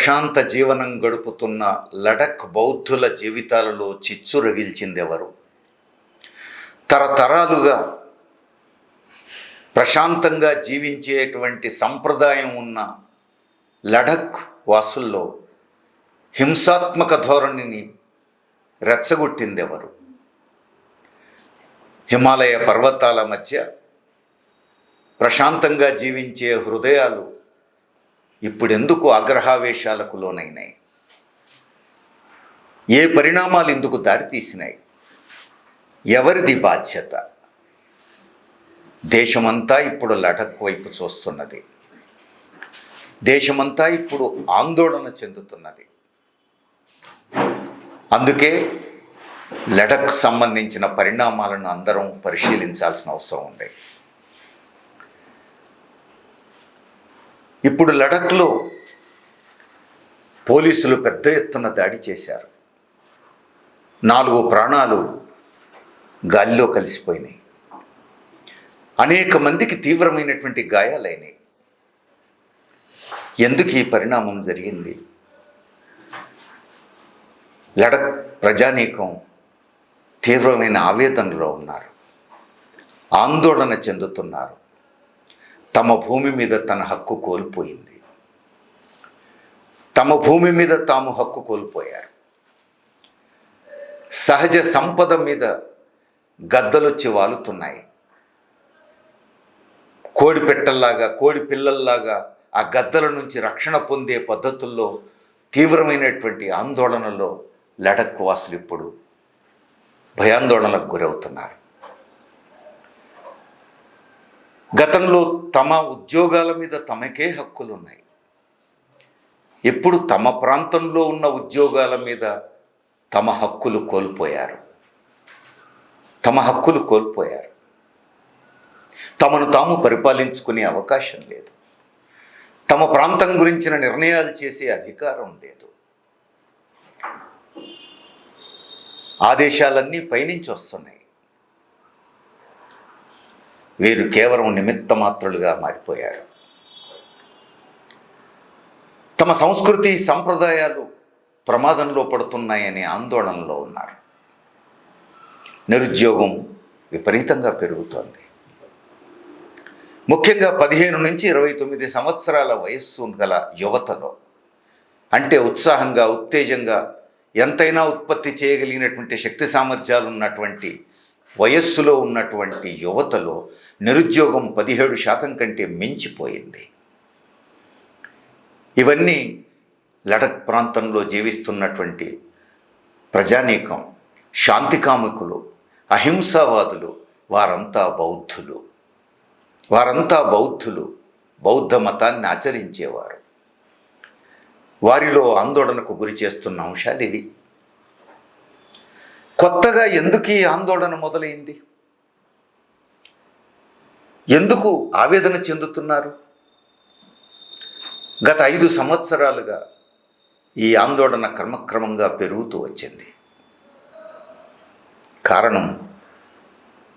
ప్రశాంత జీవనం గడుపుతున్న లడక్ బౌద్ధుల జీవితాలలో చిచ్చు రగిల్చిందెవరు తరతరాలుగా ప్రశాంతంగా జీవించేటువంటి సంప్రదాయం ఉన్న లడక్ వాసుల్లో హింసాత్మక ధోరణిని రెచ్చగొట్టిందెవరు? హిమాలయ పర్వతాల మధ్య ప్రశాంతంగా జీవించే హృదయాలు ఇప్పుడెందుకు ఆగ్రహావేశాలకు లోనైనాయి? ఏ పరిణామాలు ఇందుకు దారితీసినాయి? ఎవరిది బాధ్యత? దేశమంతా ఇప్పుడు లడక్ వైపు చూస్తున్నది. దేశమంతా ఇప్పుడు ఆందోళన చెందుతున్నది. అందుకే లడక్ సంబంధించిన పరిణామాలను అందరం పరిశీలించాల్సిన అవసరం ఉంది. ఇప్పుడు లడఖ్లో పోలీసులు పెద్ద ఎత్తున దాడి చేశారు. నాలుగు ప్రాణాలు గాలిలో కలిసిపోయినాయి. అనేక మందికి తీవ్రమైనటువంటి గాయాలైనాయి. ఎందుకు ఈ పరిణామం జరిగింది? లడక్ ప్రజానీకం తీవ్రమైన ఆవేదనలో ఉన్నారు. ఆందోళన చెందుతున్నారు. తమ భూమి మీద తన హక్కు కోల్పోయింది. తమ భూమి మీద తాము హక్కు కోల్పోయారు. సహజ సంపద మీద గద్దలొచ్చి వాలుతున్నాయి. కోడి పెట్టల్లాగా కోడి పిల్లల్లాగా ఆ గద్దల నుంచి రక్షణ పొందే పద్ధతుల్లో తీవ్రమైనటువంటి ఆందోళనలో లడక్ వాసులు ఇప్పుడు భయాందోళనకు గురవుతున్నారు. గతంలో తమ ఉద్యోగాల మీద తమకే హక్కులు ఉన్నాయి ఇప్పుడు తమ ప్రాంతంలో ఉన్న ఉద్యోగాల మీద తమ హక్కులు కోల్పోయారు. తమ హక్కులు కోల్పోయారు. తమను తాము పరిపాలించుకునే అవకాశం లేదు. తమ ప్రాంతం గురించిన నిర్ణయాలు చేసే అధికారం లేదు. ఆదేశాలన్నీ పైనుంచి వస్తున్నాయి. వీరు కేవలం నిమిత్త మాత్రులుగా మారిపోయారు. తమ సంస్కృతి సంప్రదాయాలు ప్రమాదంలో పడుతున్నాయనే ఆందోళనలో ఉన్నారు. నిరుద్యోగం విపరీతంగా పెరుగుతోంది. ముఖ్యంగా పదిహేను నుంచి ఇరవై తొమ్మిది సంవత్సరాల వయస్సు గల యువతలో అంటే ఉత్సాహంగా ఉత్తేజంగా ఎంతైనా ఉత్పత్తి చేయగలిగినటువంటి శక్తి సామర్థ్యాలు ఉన్నటువంటి వయస్సులో ఉన్నటువంటి యువతలో నిరుద్యోగం పదిహేడు శాతం కంటే మించిపోయింది. ఇవన్నీ లడక్ ప్రాంతంలో జీవిస్తున్నటువంటి ప్రజానీకం శాంతికాముకులు అహింసావాదులు వారంతా బౌద్ధులు. వారంతా బౌద్ధులు బౌద్ధ మతాన్ని ఆచరించేవారు. వారిలో ఆందోళనకు గురి చేస్తున్న అంశాలు ఇవి. కొత్తగా ఎందుకు ఈ ఆందోళన మొదలైంది? ఎందుకు ఆవేదన చెందుతున్నారు? గత ఐదు సంవత్సరాలుగా ఈ ఆందోళన క్రమక్రమంగా పెరుగుతూ వచ్చింది. కారణం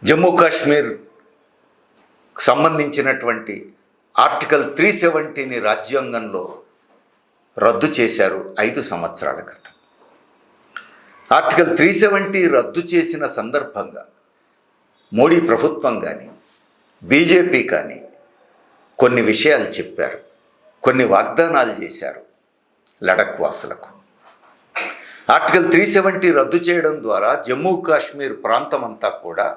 జమ్మూ కాశ్మీర్ సంబంధించినటువంటి ఆర్టికల్ త్రీ సెవెంటీని రాజ్యాంగంలో రద్దు చేశారు ఐదు సంవత్సరాల క్రితం. ఆర్టికల్ త్రీ సెవెంటీ రద్దు చేసిన సందర్భంగా మోడీ ప్రభుత్వం కానీ బీజేపీ కానీ కొన్ని విషయాలు చెప్పారు. కొన్ని వాగ్దానాలు చేశారు లడక్ వాసులకు. ఆర్టికల్ త్రీ సెవెంటీ రద్దు చేయడం ద్వారా జమ్మూ కాశ్మీర్ ప్రాంతం అంతా కూడా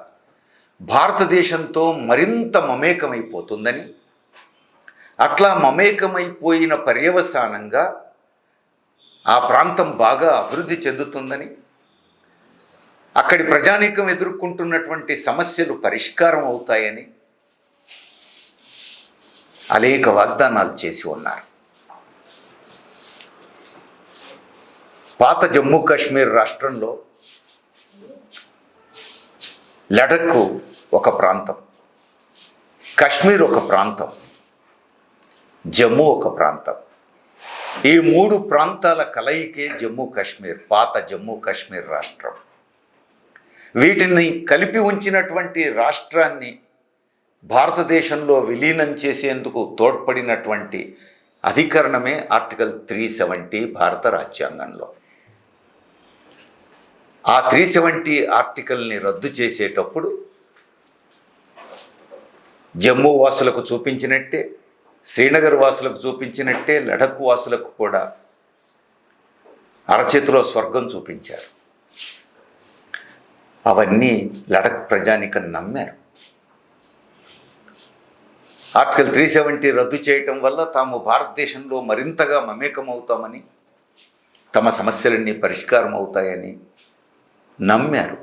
భారతదేశంతో మరింత మమేకమైపోతుందని అట్లా మమేకమైపోయిన పర్యవసానంగా ఆ ప్రాంతం బాగా అభివృద్ధి చెందుతుందని అక్కడి ప్రజానీకం ఎదుర్కొంటున్నటువంటి సమస్యలు పరిష్కారం అవుతాయని అనేక వాగ్దానాలు చేసి ఉన్నారు. పాత జమ్మూ కాశ్మీర్ రాష్ట్రంలో లడక్ ఒక ప్రాంతం కాశ్మీర్ ఒక ప్రాంతం జమ్మూ ఒక ప్రాంతం. ఈ మూడు ప్రాంతాల కలయికే జమ్మూ కాశ్మీర్ పాత జమ్మూ కాశ్మీర్ రాష్ట్రం. వీటిని కలిపి ఉంచినటువంటి రాష్ట్రాన్ని భారతదేశంలో విలీనం చేసేందుకు తోడ్పడినటువంటి అధికరణమే ఆర్టికల్ త్రీ సెవెంటీ భారత రాజ్యాంగంలో. ఆ త్రీ సెవెంటీ ఆర్టికల్ని రద్దు చేసేటప్పుడు జమ్మూ వాసులకు చూపించినట్టే శ్రీనగర్ వాసులకు చూపించినట్టే లడఖ్ వాసులకు కూడా అరచేతిలో స్వర్గం చూపించారు. అవన్నీ లడఖ్ ప్రజానికం నమ్మారు. ఆర్టికల్ త్రీ సెవెంటీ రద్దు చేయటం వల్ల తాము భారతదేశంలో మరింతగా మమేకమవుతామని తమ సమస్యలన్నీ పరిష్కారం అవుతాయని నమ్మారు.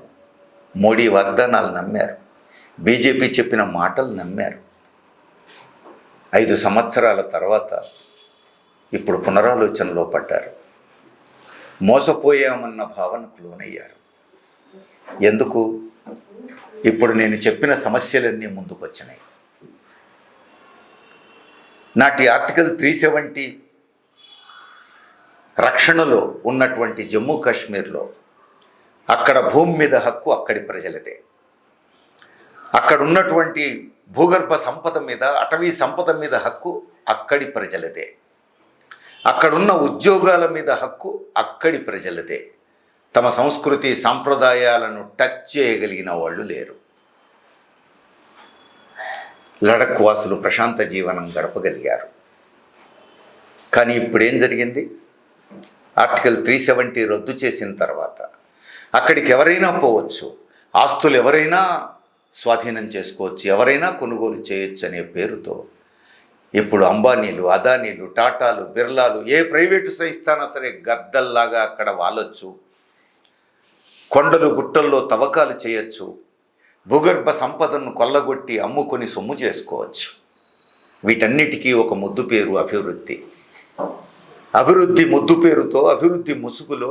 మోడీ వాగ్దానాలు నమ్మారు. బీజేపీ చెప్పిన మాటలు నమ్మారు. ఐదు సంవత్సరాల తర్వాత ఇప్పుడు పునరాలోచనలో పడ్డారు. మోసపోయామన్న భావనకు లోనయ్యారు. ఎందుకు? ఇప్పుడు నేను చెప్పిన సమస్యలన్నీ ముందుకొచ్చినాయి. నాటి ఆర్టికల్ త్రీ సెవెంటీ రక్షణలో ఉన్నటువంటి జమ్మూ కాశ్మీర్లో అక్కడ భూమి మీద హక్కు అక్కడి ప్రజలదే. అక్కడ ఉన్నటువంటి భూగర్భ సంపద మీద అటవీ సంపద మీద హక్కు అక్కడి ప్రజలదే. అక్కడున్న ఉద్యోగాల మీద హక్కు అక్కడి ప్రజలదే. తమ సంస్కృతి సాంప్రదాయాలను టచ్ చేయగలిగిన వాళ్ళు లేరు. లడక్ వాసులు ప్రశాంత జీవనం గడపగలిగారు. కానీ ఇప్పుడు ఏం జరిగింది? ఆర్టికల్ త్రీ సెవెంటీ రద్దు చేసిన తర్వాత అక్కడికి ఎవరైనా పోవచ్చు ఆస్తులు ఎవరైనా స్వాధీనం చేసుకోవచ్చు ఎవరైనా కొనుగోలు చేయొచ్చు అనే పేరుతో ఇప్పుడు అంబానీలు అదానీలు టాటాలు బిర్లాలు ఏ ప్రైవేటు సంస్థానా సరే గద్దల్లాగా అక్కడ వాలొచ్చు. కొండలు గుట్టల్లో తవ్వకాలు చేయొచ్చు. భూగర్భ సంపదను కొల్లగొట్టి అమ్ముకొని సొమ్ము చేసుకోవచ్చు. వీటన్నిటికీ ఒక ముద్దు పేరు అభివృద్ధి. అభివృద్ధి ముద్దు పేరుతో అభివృద్ధి ముసుగులో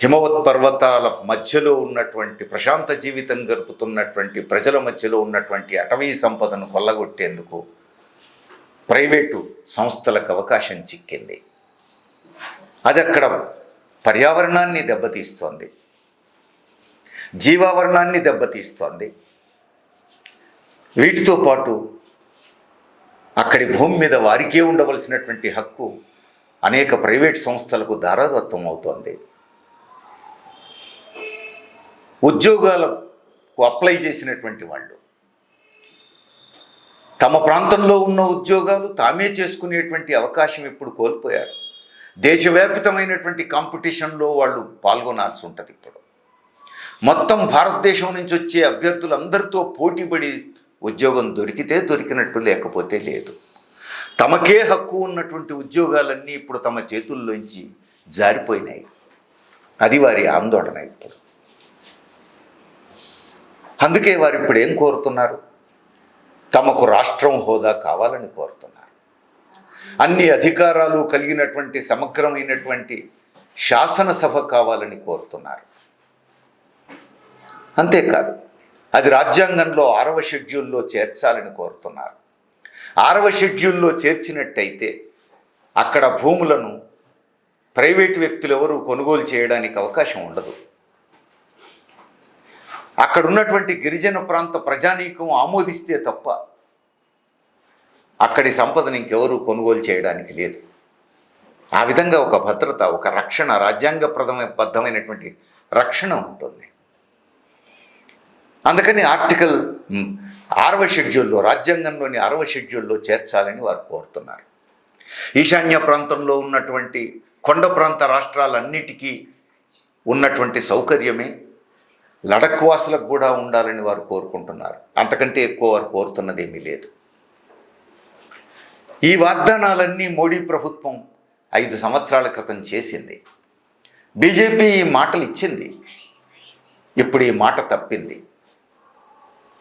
హిమవత్ పర్వతాల మధ్యలో ఉన్నటువంటి ప్రశాంత జీవితం గడుపుతున్నటువంటి ప్రజల మధ్యలో ఉన్నటువంటి అటవీ సంపదను కొల్లగొట్టేందుకు ప్రైవేటు సంస్థలకు అవకాశం చిక్కింది. అది అక్కడ పర్యావరణాన్ని దెబ్బతీస్తోంది. జీవావరణాన్ని దెబ్బతీస్తోంది. వీటితో పాటు అక్కడి భూమి మీద వారికే ఉండవలసినటువంటి హక్కు అనేక ప్రైవేట్ సంస్థలకు దారాదత్తం అవుతోంది. ఉద్యోగాలకు అప్లై చేసినటువంటి వాళ్ళు తమ ప్రాంతంలో ఉన్న ఉద్యోగాలు తామే చేసుకునేటువంటి అవకాశం ఇప్పుడు కోల్పోయారు. దేశవ్యాపితమైనటువంటి కాంపిటీషన్లో వాళ్ళు పాల్గొనాల్సి ఉంటుంది ఇప్పుడు. మొత్తం భారతదేశం నుంచి వచ్చే అభ్యర్థులందరితో పోటీపడి ఉద్యోగం దొరికితే దొరికినట్టు లేకపోతే లేదు. తమకే హక్కు ఉన్నటువంటి ఉద్యోగాలన్నీ ఇప్పుడు తమ చేతుల్లోంచి జారిపోయినాయి. అది వారి ఆందోళన ఇప్పుడు. అందుకే వారు ఇప్పుడు ఏం కోరుతున్నారు? తమకు రాష్ట్రం హోదా కావాలని కోరుతున్నారు. అన్ని అధికారాలు కలిగినటువంటి సమగ్రమైనటువంటి శాసనసభ కావాలని కోరుతున్నారు. అంతేకాదు అది రాజ్యాంగంలో ఆరవ షెడ్యూల్లో చేర్చాలని కోరుతున్నారు. ఆరవ షెడ్యూల్లో చేర్చినట్టయితే అక్కడ భూములను ప్రైవేటు వ్యక్తులు ఎవరు కొనుగోలు చేయడానికి అవకాశం ఉండదు. అక్కడ ఉన్నటువంటి గిరిజన ప్రాంత ప్రజానీకం ఆమోదిస్తే తప్ప అక్కడి సంపదను ఇంకెవరూ కొనుగోలు చేయడానికి లేదు. ఆ విధంగా ఒక భద్రత ఒక రక్షణ రాజ్యాంగప్రదమ బద్ధమైనటువంటి రక్షణ ఉంటుంది. అందుకని ఆర్టికల్ ఆరవ షెడ్యూల్లో రాజ్యాంగంలోని ఆరవ షెడ్యూల్లో చేర్చాలని వారు కోరుతున్నారు. ఈశాన్య ప్రాంతంలో ఉన్నటువంటి కొండ ప్రాంత రాష్ట్రాలన్నిటికీ ఉన్నటువంటి సౌకర్యమే లడక్ వాసులకు కూడా ఉండాలని వారు కోరుకుంటున్నారు. అంతకంటే ఎక్కువ వారు కోరుతున్నది ఏమీ లేదు. ఈ వాగ్దానాలన్నీ మోడీ ప్రభుత్వం ఐదు సంవత్సరాల క్రితం చేసింది. బీజేపీ ఈ మాటలు ఇచ్చింది. ఇప్పుడు ఈ మాట తప్పింది.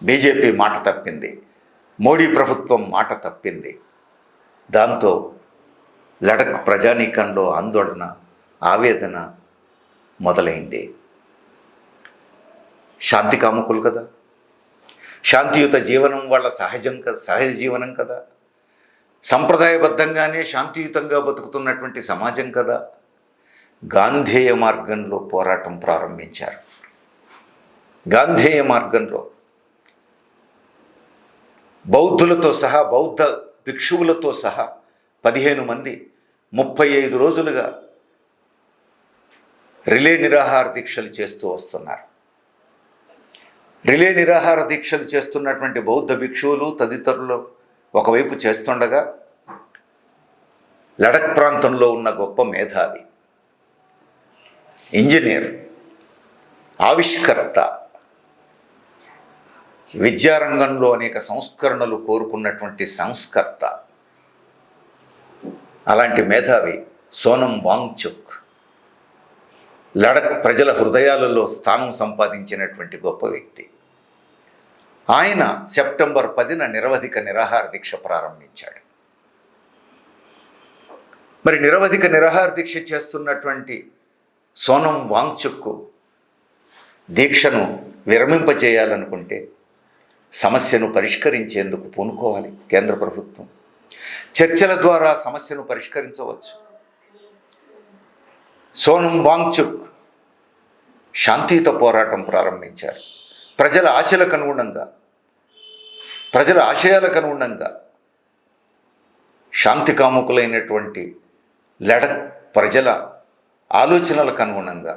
బీజేపీ మాట తప్పింది. మోడీ ప్రభుత్వం మాట తప్పింది. దాంతో లడక్ ప్రజానీకంలో ఆందోళన ఆవేదన మొదలైంది. శాంతి కాముకులు కదా? శాంతియుత జీవనం వాళ్ళ సహజం కదా సహజ జీవనం కదా? సంప్రదాయబద్ధంగానే శాంతియుతంగా బతుకుతున్నటువంటి సమాజం కదా. గాంధేయ మార్గంలో పోరాటం ప్రారంభించారు. గాంధేయ మార్గంలో బౌద్ధులతో సహా బౌద్ధ భిక్షువులతో సహా పదిహేను మంది ముప్పై ఐదు రోజులుగా రిలే నిరాహార దీక్షలు చేస్తూ వస్తున్నారు. రిలే నిరాహార దీక్షలు చేస్తున్నటువంటి బౌద్ధ భిక్షువులు తదితరులు ఒకవైపు చేస్తుండగా లడక్ ప్రాంతంలో ఉన్న గొప్ప మేధావి ఇంజనీర్ ఆవిష్కర్త విద్యారంగంలో అనేక సంస్కరణలు కోరుకున్నటువంటి సంస్కర్త అలాంటి మేధావి సోనం వాంగ్చుక్ లడక్ ప్రజల హృదయాలలో స్థానం సంపాదించినటువంటి గొప్ప వ్యక్తి. ఆయన సెప్టెంబర్ పదిన నిరవధిక నిరాహార దీక్ష ప్రారంభించాడు. మరి నిరవధిక నిరాహార దీక్ష చేస్తున్నటువంటి సోనం వాంగ్చుక్కు దీక్షను విరమింపజేయాలనుకుంటే సమస్యను పరిష్కరించేందుకు పూనుకోవాలి కేంద్ర ప్రభుత్వం. చర్చల ద్వారా సమస్యను పరిష్కరించవచ్చు. సోనం వాంగ్చుక్ శాంతియుత పోరాటం ప్రారంభించారు. ప్రజల ఆశలకు అనుగుణంగా ప్రజల ఆశయాలకు అనుగుణంగా శాంతి కాముకులైనటువంటి లడక్ ప్రజల ఆలోచనలకు అనుగుణంగా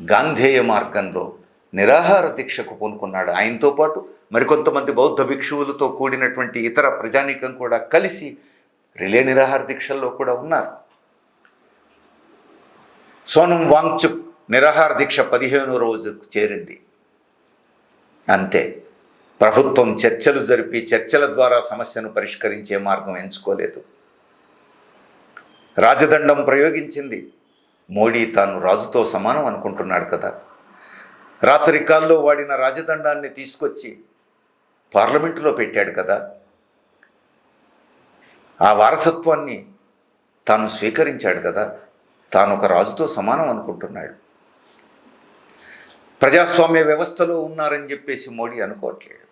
గాంధేయ మార్గంలో నిరాహార దీక్షకు పూనుకున్నాడు. ఆయనతో పాటు మరికొంతమంది బౌద్ధ భిక్షువులతో కూడినటువంటి ఇతర ప్రజానీకం కూడా కలిసి రిలే నిరాహార దీక్షల్లో కూడా ఉన్నారు. సోనం వాంగ్చుక్ నిరాహార దీక్ష పదిహేను రోజుకు చేరింది. అంతే. ప్రభుత్వం చర్చలు జరిపి చర్చల ద్వారా సమస్యను పరిష్కరించే మార్గం ఎంచుకోలేదు. రాజదండం ప్రయోగించింది. మోడీ తాను రాజుతో సమానం అనుకుంటున్నాడు కదా. రాచరికాల్లో వాడిన రాజదండాన్ని తీసుకొచ్చి పార్లమెంటులో పెట్టాడు కదా. ఆ వారసత్వాన్ని తాను స్వీకరించాడు కదా. తాను ఒక రాజుతో సమానం అనుకుంటున్నాడు. ప్రజాస్వామ్య వ్యవస్థలో ఉన్నారని చెప్పేసి మోడీ అనుకోవట్లేడు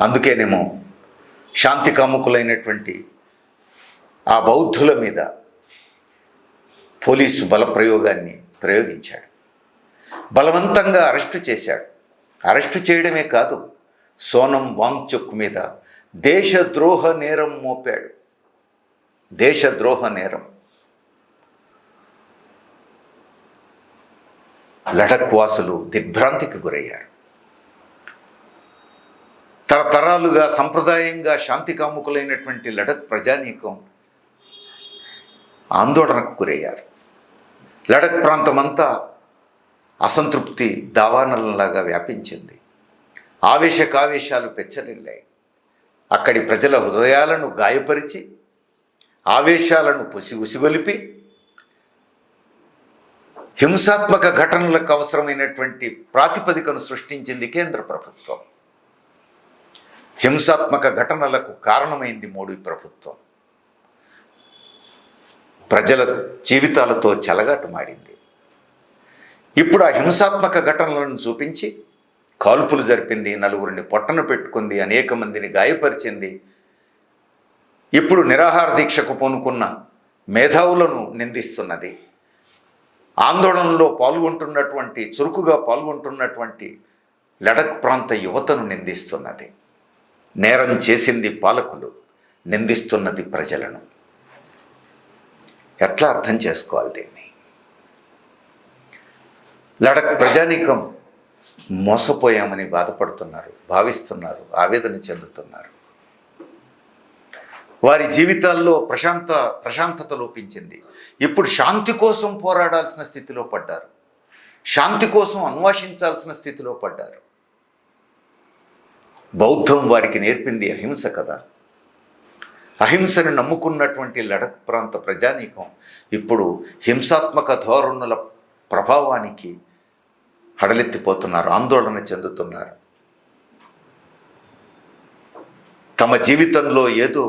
అందుకేనేమో శాంతి కాముకులైనటువంటి ఆ బౌద్ధుల మీద పోలీసు బల ప్రయోగాన్ని ప్రయోగించాడు. బలవంతంగా అరెస్టు చేశాడు. అరెస్టు చేయడమే కాదు సోనం వాంగ్చుక్ మీద దేశద్రోహ నేరం మోపాడు. దేశద్రోహ నేరం. లడక్ వాసులు దిగ్భ్రాంతికి గురయ్యారు. తరతరాలుగా సంప్రదాయంగా శాంతి కాముకులైనటువంటి లడక్ ప్రజానీకం ఆందోళనకు గురయ్యారు. లడక్ ప్రాంతమంతా అసంతృప్తి దావానలంలాగా వ్యాపించింది. ఆవేశకావేశాలు పెచ్చరిల్లాయి. అక్కడి ప్రజల హృదయాలను గాయపరిచి ఆవేశాలను పుసి ఉసిగొలిపి హింసాత్మక ఘటనలకు అవసరమైనటువంటి ప్రాతిపదికను సృష్టించింది కేంద్ర ప్రభుత్వం. హింసాత్మక ఘటనలకు కారణమైంది మోడీ ప్రభుత్వం. ప్రజల జీవితాలతో చెలగాటమాడింది ఇప్పుడు ఆ హింసాత్మక ఘటనలను చూపించి కాల్పులు జరిపింది నలుగురిని పొట్టన పెట్టుకుంది అనేక మందిని గాయపరిచింది. ఇప్పుడు నిరాహార దీక్షకు పూనుకున్న మేధావులను నిందిస్తున్నది. ఆందోళనలో పాల్గొంటున్నటువంటి చురుకుగా పాల్గొంటున్నటువంటి లడక్ ప్రాంత యువతను నిందిస్తున్నది. నేరం చేసింది పాలకులు నిందిస్తున్నది ప్రజలను. ఎట్లా అర్థం చేసుకోవాలి దీన్ని? లడక్ ప్రజానీకం మోసపోయామని బాధపడుతున్నారు భావిస్తున్నారు ఆవేదన చెందుతున్నారు. వారి జీవితాల్లో ప్రశాంత ప్రశాంతత లోపించింది. ఇప్పుడు శాంతి కోసం పోరాడాల్సిన స్థితిలో పడ్డారు. శాంతి కోసం అన్వేషించాల్సిన స్థితిలో పడ్డారు. బౌద్ధం వారికి నేర్పింది అహింస కదా అహింసను నమ్ముకున్నటువంటి లడక్ ప్రాంత ప్రజానీకం ఇప్పుడు హింసాత్మక ధోరణుల ప్రభావానికి హడలెత్తిపోతున్నారు ఆందోళన చెందుతున్నారు. తమ జీవితంలో ఏదో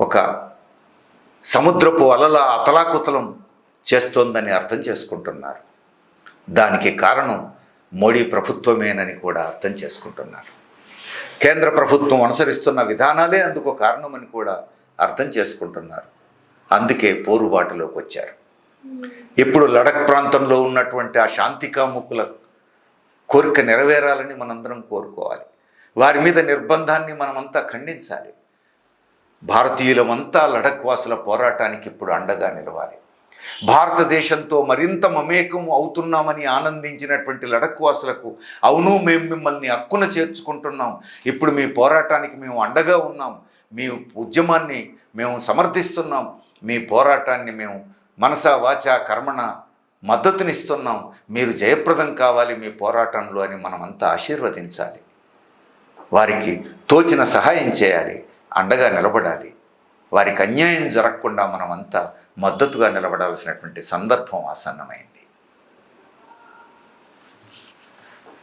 ఒక సముద్రపు అలల అతలాకుతలం చేస్తోందని అర్థం చేసుకుంటున్నారు. దానికి కారణం మోడీ ప్రభుత్వమేనని కూడా అర్థం చేసుకుంటున్నారు. కేంద్ర ప్రభుత్వం అనుసరిస్తున్న విధానాలే అందుకు కారణమని కూడా అర్థం చేసుకుంటున్నారు. అందుకే పోరుబాటులోకి వచ్చారు. ఇప్పుడు లడక్ ప్రాంతంలో ఉన్నటువంటి ఆ శాంతికాముకుల కోరిక నెరవేరాలని మనందరం కోరుకోవాలి. వారి మీద నిర్బంధాన్ని మనమంతా ఖండించాలి. భారతీయులమంతా లడక్ వాసుల పోరాటానికి ఇప్పుడు అండగా నిలవాలి. భారతదేశంతో మరింత మమేకం అవుతున్నామని ఆనందించినటువంటి లడక్ వాసులకు అవును మేము మిమ్మల్ని హక్కున చేర్చుకుంటున్నాం. ఇప్పుడు మీ పోరాటానికి మేము అండగా ఉన్నాం. మీ ఉద్యమాన్ని మేము సమర్థిస్తున్నాం. మీ పోరాటాన్ని మేము మనస వాచ కర్మణ మద్దతునిస్తున్నాం. మీరు జయప్రదం కావాలి మీ పోరాటంలో అని మనమంతా ఆశీర్వదించాలి. వారికి తోచిన సహాయం చేయాలి. అండగా నిలబడాలి. వారికి అన్యాయం జరగకుండా మనమంతా మద్దతుగా నిలబడాల్సినటువంటి సందర్భం ఆసన్నమైంది.